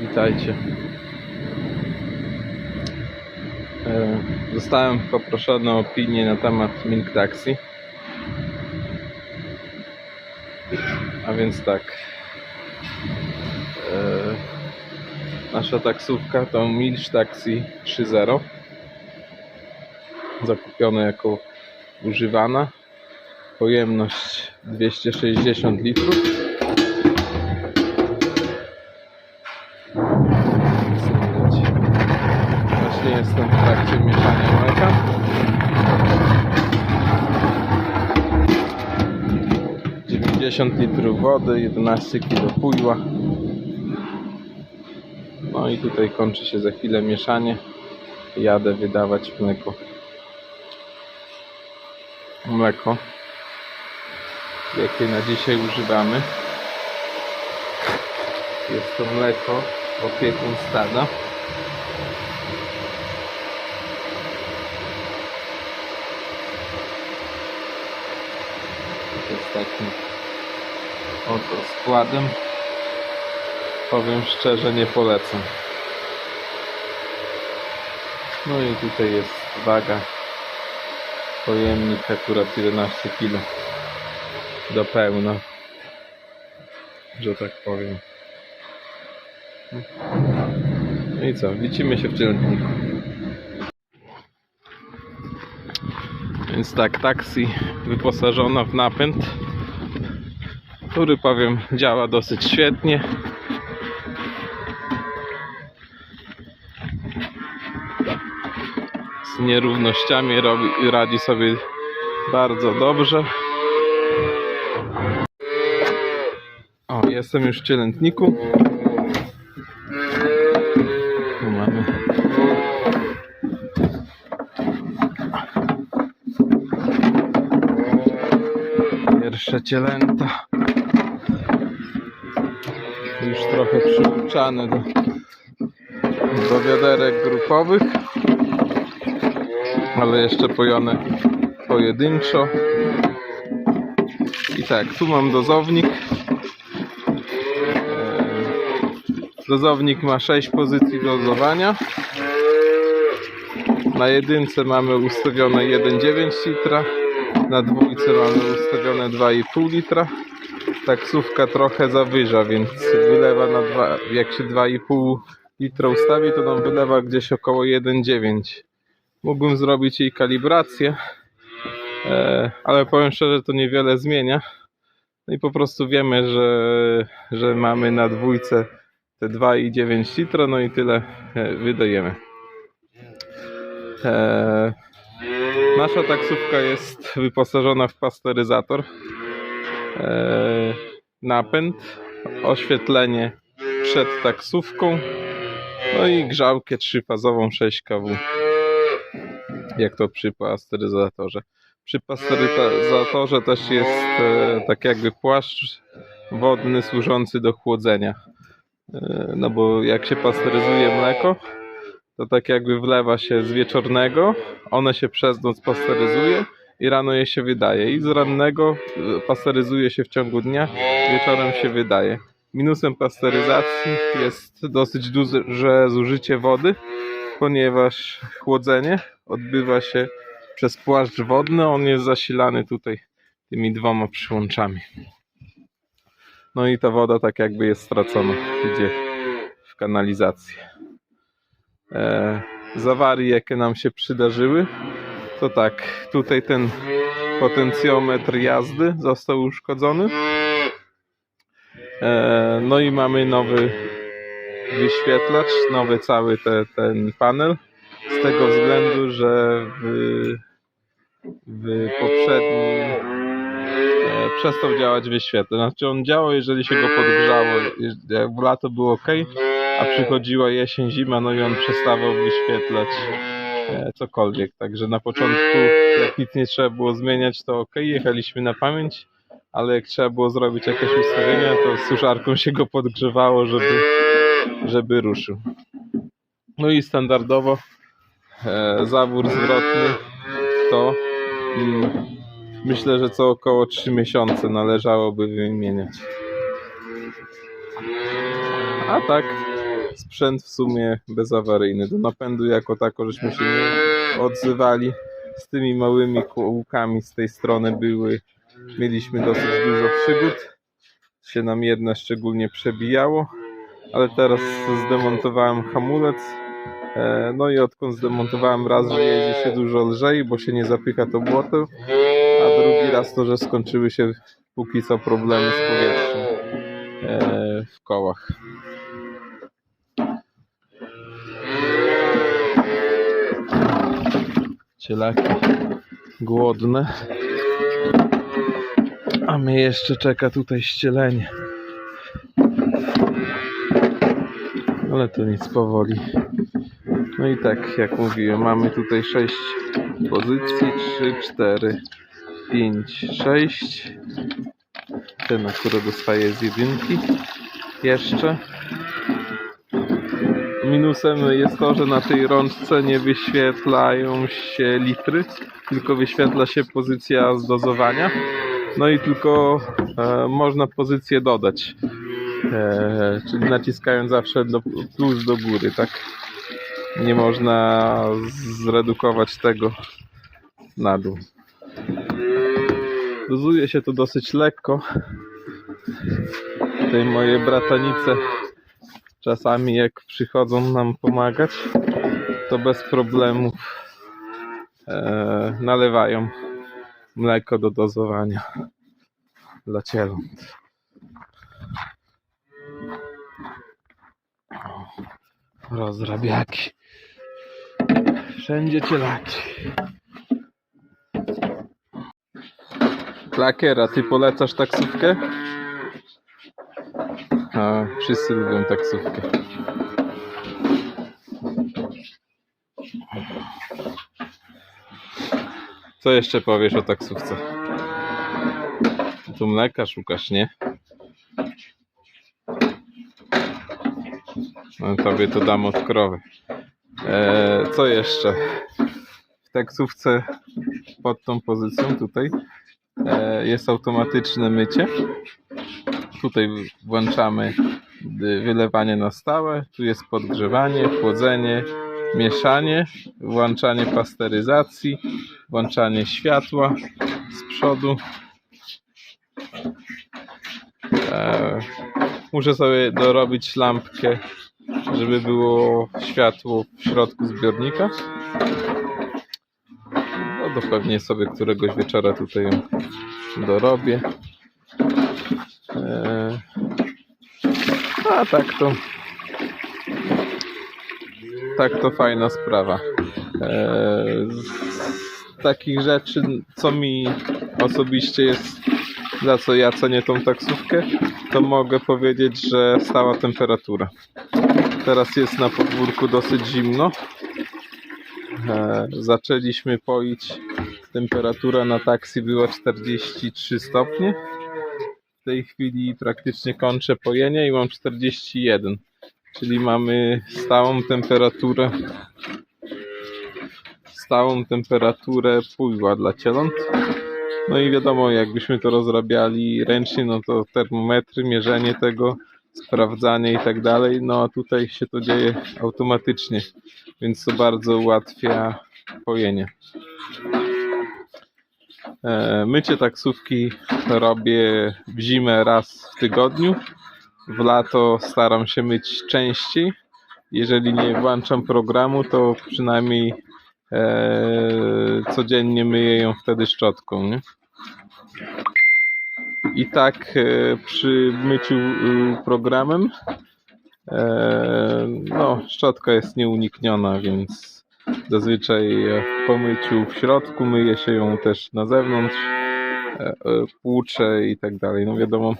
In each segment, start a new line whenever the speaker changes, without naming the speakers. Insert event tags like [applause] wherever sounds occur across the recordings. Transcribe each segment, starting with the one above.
Witajcie. E, Zostałem poproszony o opinię na temat Milk Taxi. A więc tak. E, Nasza taksówka to Milk Taxi 3.0. Zakupiona jako używana. Pojemność 260 litrów. Jestem w trakcie mieszania mleka. Dziewięćdziesiąt litrów wody, 11 kg pudła. No i tutaj kończy się za chwilę mieszanie. Jadę wydawać mleko. Mleko, jakie na dzisiaj używamy. Jest to mleko opiekun stada. To jest takim oto składem. Powiem szczerze, nie polecam. No i tutaj jest waga. Pojemnik akurat 11 kg. Do pełna. Że tak powiem. No i co? Widzimy się w dzielniku. Więc tak, taksi wyposażona w napęd, który powiem działa dosyć świetnie. Z nierównościami robi, radzi sobie bardzo dobrze. O, jestem już w cielętniku. Mamy. Pierwsze cielęta. Już trochę przyuczane do, do wiaderek grupowych. Ale jeszcze pojone pojedynczo. I tak, tu mam dozownik. Eee, Dozownik ma 6 pozycji dozowania. Na jedynce mamy ustawione 1,9 litra. Na dwójce mamy ustawione 2,5 litra. Taksówka trochę zawyża, więc wylewa na 2, jak się 2,5 litra ustawi, to nam wylewa gdzieś około 1,9. Mógłbym zrobić jej kalibrację, e, ale powiem szczerze, to niewiele zmienia. No i po prostu wiemy, że, że mamy na dwójce te 2,9 litra, no i tyle e, wydajemy. E, nasza taksówka jest wyposażona w pasteryzator, napęd, oświetlenie przed taksówką, no i grzałkę trzyfazową 6 kW, jak to przy pasteryzatorze. Przy pasteryzatorze też jest e, tak jakby płaszcz wodny służący do chłodzenia. E, No bo jak się pasteryzuje mleko, to tak jakby wlewa się z wieczornego, one się przez noc pasteryzuje i rano je się wydaje. I z rannego e, pasteryzuje się w ciągu dnia, wieczorem się wydaje. Minusem pasteryzacji jest dosyć duże zużycie wody, ponieważ chłodzenie odbywa się przez płaszcz wodny, on jest zasilany tutaj tymi dwoma przyłączami. No i ta woda tak jakby jest stracona, idzie w kanalizację. E, jakie nam się przydarzyły, to tak, tutaj ten potencjometr jazdy został uszkodzony. E, no i mamy nowy wyświetlacz, nowy cały te, ten panel. Z tego względu, że w, w poprzednim e, przestał działać wyświetlacz. Znaczy on działał, jeżeli się go podgrzało. Jak w lato było ok, a przychodziła jesień, zima, no i on przestawał wyświetlać cokolwiek. Także na początku, jak nic nie trzeba było zmieniać, to ok, jechaliśmy na pamięć, ale jak trzeba było zrobić jakieś ustawienia, to suszarką się go podgrzewało, żeby, żeby ruszył. No i standardowo e, zawór zwrotny to mm, myślę, że co około 3 miesiące należałoby wymieniać. A tak, sprzęt w sumie bezawaryjny. Do napędu jako tako żeśmy się nie odzywali. Z tymi małymi kółkami z tej strony były, mieliśmy dosyć dużo przygód. Się nam jedna szczególnie przebijało, ale teraz zdemontowałem hamulec. E, No i odkąd zdemontowałem raz, że jeździ się dużo lżej, bo się nie zapycha to błoto, a drugi raz to, że skończyły się póki co problemy z powietrzem e, w kołach. Cielaki głodne. A mnie jeszcze czeka tutaj ścielenie. Ale to nic powoli. No i tak, jak mówiłem, mamy tutaj 6 pozycji. 3, 4, 5, 6. Te, na które dostaję z jedynki. Jeszcze. Minusem jest to, że na tej rączce nie wyświetlają się litry, tylko wyświetla się pozycja zdozowania. No i tylko e, można pozycję dodać. E, czyli naciskając zawsze do, plus do góry, tak? Nie można zredukować tego na dół. Dozuje się to dosyć lekko. Tutaj moje bratanice czasami jak przychodzą nam pomagać, to bez problemów e, nalewają mleko do dozowania dla cieląt. Rozrabiaki. Wszędzie cielaki. Klakiera, ty polecasz taksówkę? A, wszyscy lubią taksówkę. Co jeszcze powiesz o taksówce? Tu mleka szukasz, nie? No, tobie to dam od krowy. E, co jeszcze? W taksówce pod tą pozycją tutaj e, jest automatyczne mycie. Tutaj włączamy y, wylewanie na stałe, tu jest podgrzewanie, chłodzenie, mieszanie, włączanie pasteryzacji, włączanie światła z przodu. E, muszę sobie dorobić lampkę, żeby było światło w środku zbiornika. No to pewnie sobie któregoś wieczora tutaj ją dorobię. E, a tak to. Tak to fajna sprawa. E, z takich rzeczy, co mi osobiście jest, za co ja cenię tą taksówkę, to mogę powiedzieć, że stała temperatura. Teraz jest na podwórku dosyć zimno. E, zaczęliśmy poić. Temperatura na taksi była 43 stopnie. Tej chwili praktycznie kończę pojenie i mam 41. Czyli mamy stałą temperaturę stałą temperaturę pudła dla cieląt. No i wiadomo, jakbyśmy to rozrabiali ręcznie, no to termometry, mierzenie tego, sprawdzanie i tak dalej. No a tutaj się to dzieje automatycznie, więc to bardzo ułatwia pojenie. E, Mycie taksówki robię w zimę raz w tygodniu. W lato staram się myć częściej. Jeżeli nie włączam programu, to przynajmniej e, codziennie myję ją wtedy szczotką. Nie? I tak e, przy myciu e, programem e, no, szczotka jest nieunikniona, więc zazwyczaj e, po myciu w środku myje się ją też na zewnątrz, e, e, płucze i tak dalej. No wiadomo,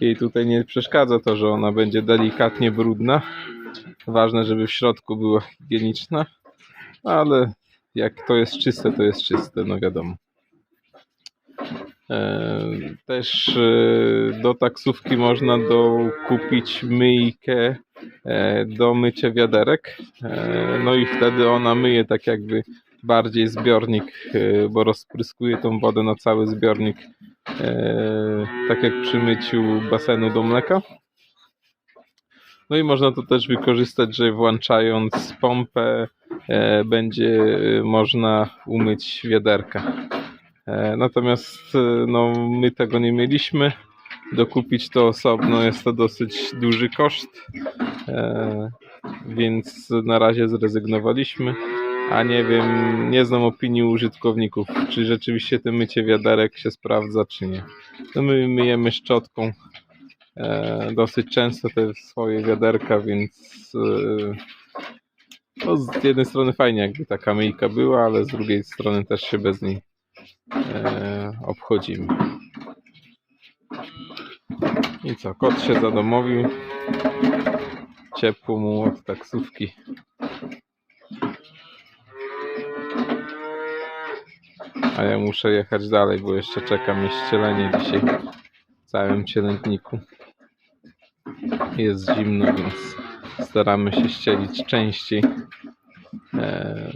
jej tutaj nie przeszkadza to, że ona będzie delikatnie brudna. Ważne, żeby w środku była higieniczna, ale jak to jest czyste, to jest czyste, no wiadomo. Też do taksówki można dokupić myjkę do mycia wiaderek. E, No i wtedy ona myje tak jakby bardziej zbiornik, e, bo rozpryskuje tą wodę na cały zbiornik, e, tak jak przy myciu basenu do mleka. No i można to też wykorzystać, że włączając pompę e, będzie e, można umyć wiaderka. E, natomiast e, no, my tego nie mieliśmy. Dokupić to osobno jest to dosyć duży koszt, e, więc na razie zrezygnowaliśmy. A nie wiem, nie znam opinii użytkowników, czy rzeczywiście to mycie wiaderek się sprawdza, czy nie. No my myjemy szczotką e, dosyć często te swoje wiaderka, więc e, no z jednej strony fajnie jakby taka myjka była, ale z drugiej strony też się bez niej obchodzimy. I co, kot się zadomowił. Ciepło mu od taksówki. A ja muszę jechać dalej, bo jeszcze czeka mnie ścielenie dzisiaj w całym cielętniku. Jest zimno, więc staramy się ścielić częściej. E,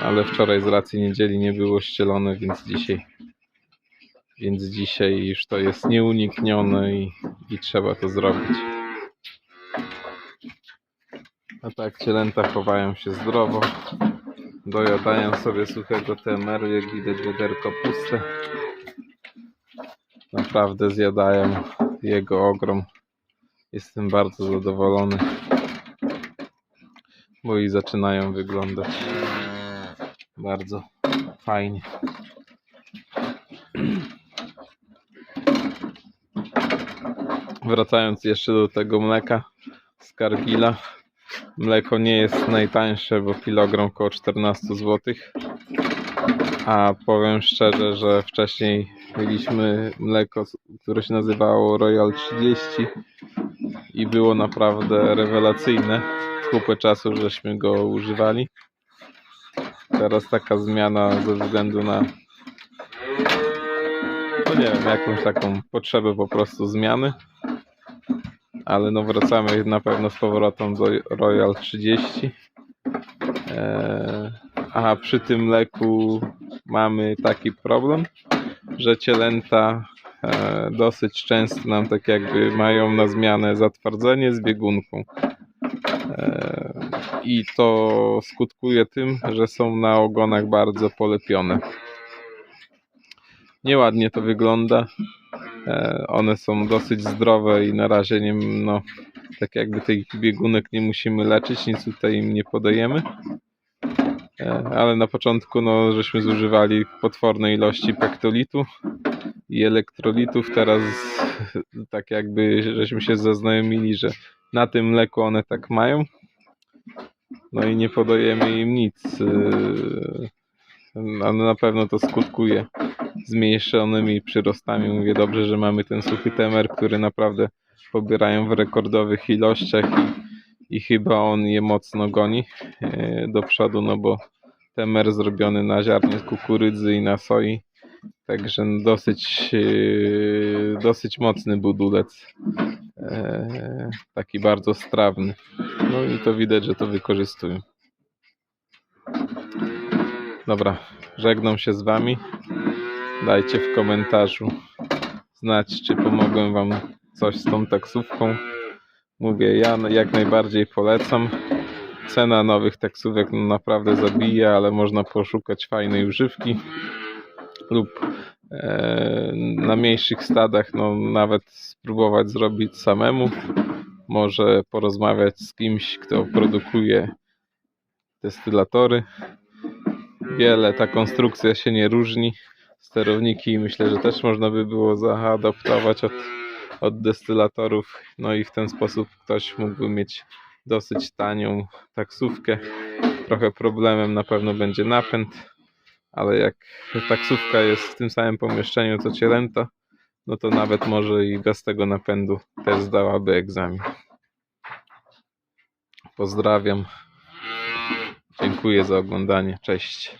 ale wczoraj z racji niedzieli nie było ścielone, więc dzisiaj więc dzisiaj już to jest nieuniknione i, i trzeba to zrobić. A tak cielęta chowają się zdrowo. Dojadają sobie suchego TMR-u, jak widać wiaderko puste. Naprawdę zjadają jego ogrom. Jestem bardzo zadowolony, bo i zaczynają wyglądać bardzo fajnie. Wracając jeszcze do tego mleka z Cargilla. Mleko nie jest najtańsze, bo kilogram około 14 zł. A powiem szczerze, że wcześniej mieliśmy mleko, które się nazywało Royal 30 i było naprawdę rewelacyjne. Kupę czasu żeśmy go używali. Teraz taka zmiana ze względu na no nie wiem, jakąś taką potrzebę po prostu zmiany. Ale no wracamy na pewno z powrotem do Royal 30. Eee, a przy tym leku mamy taki problem, że cielęta e, dosyć często nam tak jakby mają na zmianę zatwardzenie z biegunką. E, I to skutkuje tym, że są na ogonach bardzo polepione. Nieładnie to wygląda. E, One są dosyć zdrowe i na razie nie, no, tak jakby tych biegunek nie musimy leczyć, nic tutaj im nie podajemy. E, Ale na początku no, żeśmy zużywali potworne ilości pektolitu i elektrolitów. Teraz [laughs] tak jakby żeśmy się zaznajomili, że na tym mleku one tak mają. No i nie podajemy im nic. Ale na pewno to skutkuje zmniejszonymi przyrostami. Mówię dobrze, że mamy ten suchy temer, który naprawdę pobierają w rekordowych ilościach i, i chyba on je mocno goni e, do przodu, no bo temer zrobiony na ziarnie kukurydzy i na soi. Także dosyć, e, dosyć mocny budulec. E, Taki bardzo strawny. No i to widać, że to wykorzystują. Dobra, żegnam się z Wami. Dajcie w komentarzu znać, czy pomogłem Wam coś z tą taksówką. Mówię, ja jak najbardziej polecam. Cena nowych taksówek naprawdę zabija, ale można poszukać fajnej używki lub e, na mniejszych stadach no, nawet spróbować zrobić samemu. Może porozmawiać z kimś, kto produkuje destylatory. Wiele ta konstrukcja się nie różni sterowniki myślę, że też można by było zaadaptować od, od destylatorów. No i w ten sposób ktoś mógłby mieć dosyć tanią taksówkę. Trochę problemem na pewno będzie napęd, ale jak taksówka jest w tym samym pomieszczeniu co cielęta, no to nawet może i bez tego napędu też zdałaby egzamin. Pozdrawiam. Dziękuję za oglądanie. Cześć.